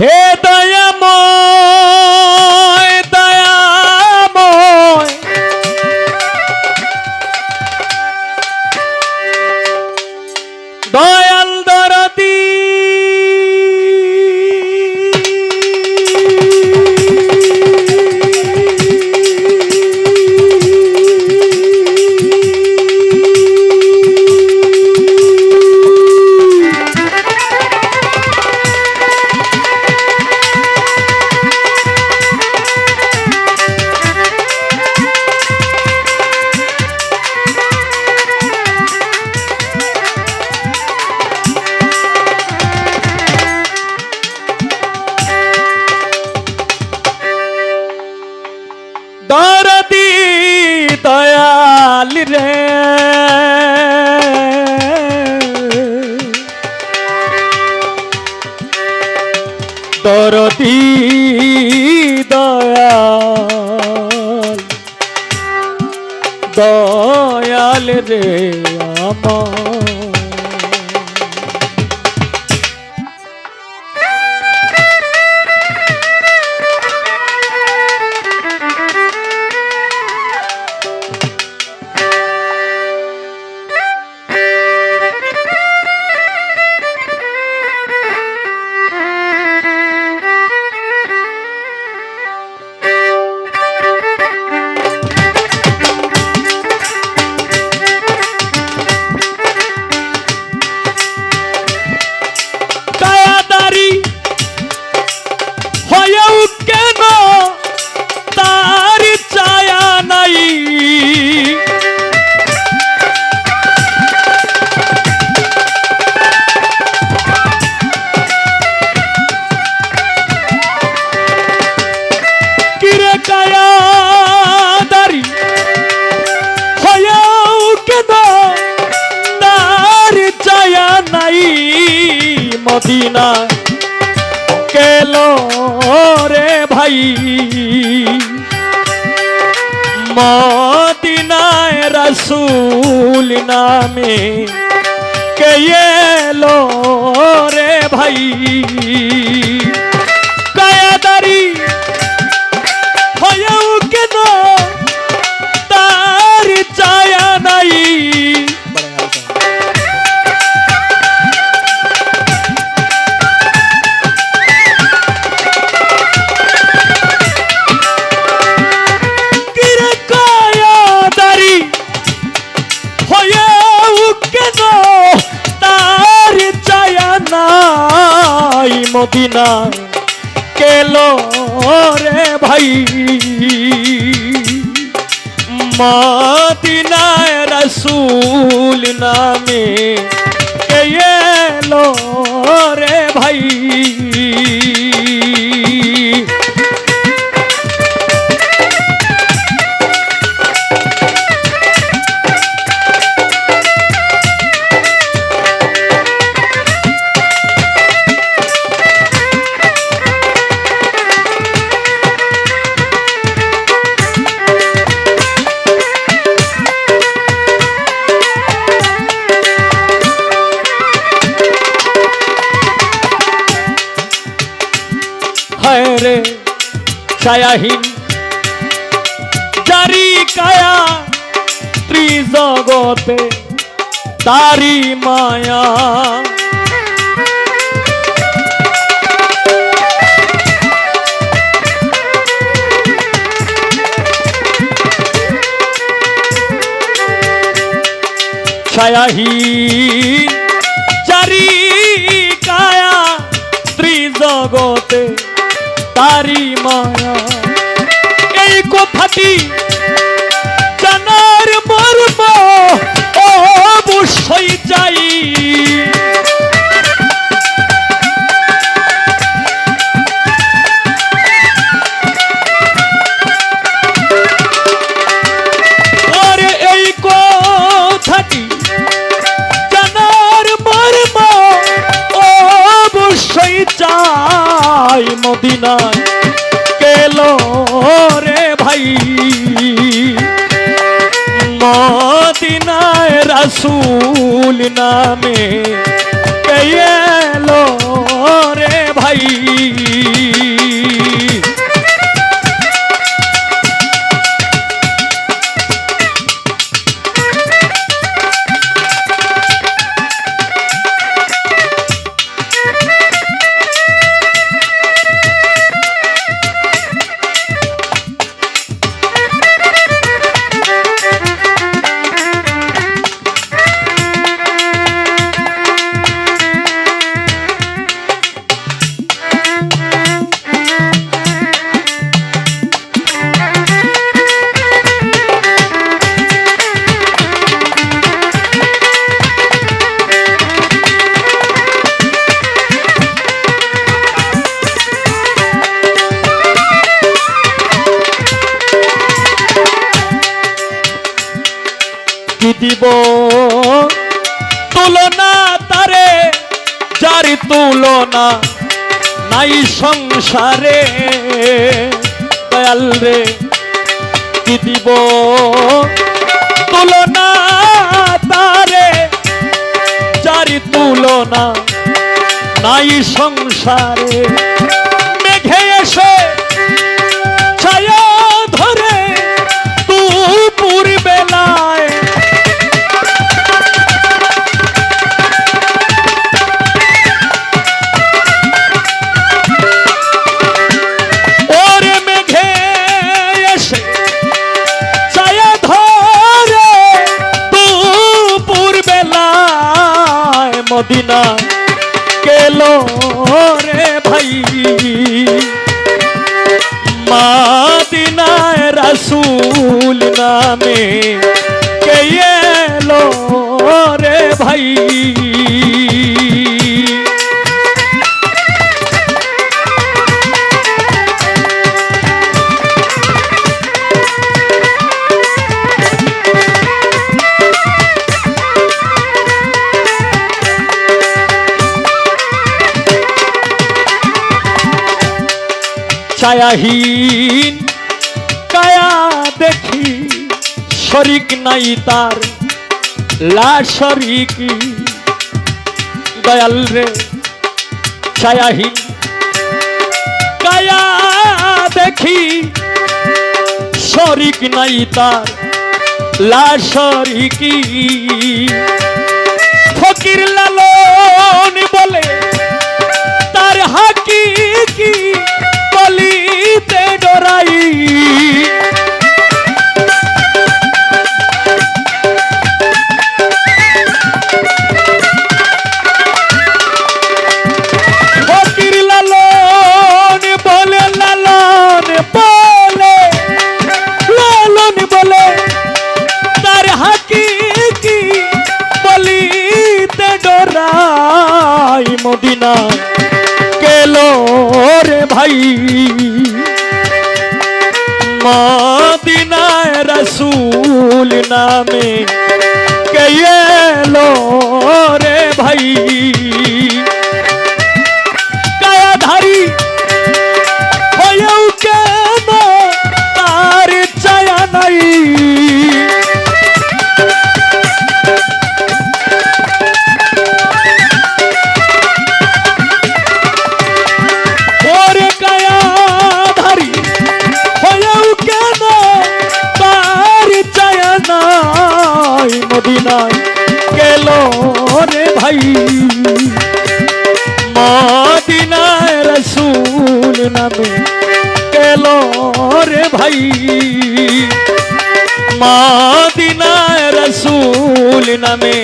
Eda! রে আমার। কিরে কায়াদারি হয়েও কেন তার ছায়া নাই মদিনা। কেল রে ভাই? মদিনায় রসুল নামে কে এলো রে ভাই? কেন? তার ছায়া নাই মদিনায় কেলো রে ভাই? মদিনায় রসুল নামে কে লো রে ভাই? ছায়াহীন। জারি কায়া ত্রিজগতে তারি মায়া। ছায়াহীন জারি কায়া ত্রিজগতে তারি মায়া। এই কথাটি জানার মর্ম অবশ্যই চাই। কেলো রে ভাই। মদিনায় রসুল নামে কেলো রে ভাই। দিব। তুলনা তারে যার তুলনা নাই সংসারে। দয়াল রে, কি দিব? তুলনা তারে যার তুলনা নাই সংসারে। মেঘে এসে মদিনা কেলো রে ভাই। মাদিনায় রাসূল নামে ছায়াহীন। কায়া দেখি, শরিক নাই তার লা শরিকি দয়াল রে, ছায়াহীন। কায়া দেখি, শরিক নাই তার লা শরিকি ফকির লালন বলে, তার হাকি কি? বলিতে ডরাই মদিনা। কেলো রে ভাই রসুল নামে কে ভাই। মদিনায় রসুল নামে গেল রে ভাই। মদিনায় রসুল নামে